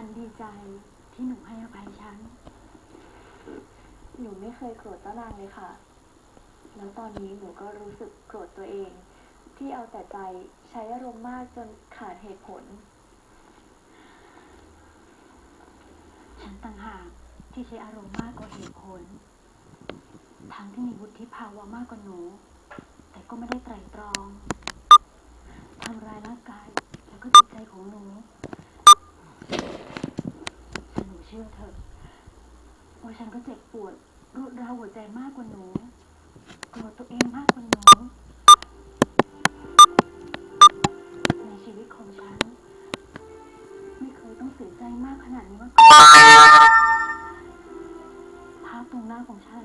ันดีใจที่หนูให้อภัยฉัน หนูไม่เคยโกรธเจ้านางเลยค่ะ แล้วตอนนี้หนูก็รู้สึกโกรธตัวเอง ที่เอาแต่ใจใช้อารมณ์มากจนขาดเหตุผล ฉันต่างหากที่ใช้อารมณ์มากกว่าเหตุผล ทั้งที่มีวุฒิภาวะมากกว่าหนู แต่ก็ไม่ได้ไตร่ตรองื่อเถอะว่าฉันก็เจ็บปวดรุดราวหัวใจมากกว่าหนูโกรธตัวเองมากกว่าหนู ในชีวิตของฉัน ไม่เคยต้องเสียใจมากขนาดนี้มาก่อภาพตรงหน้าของฉัน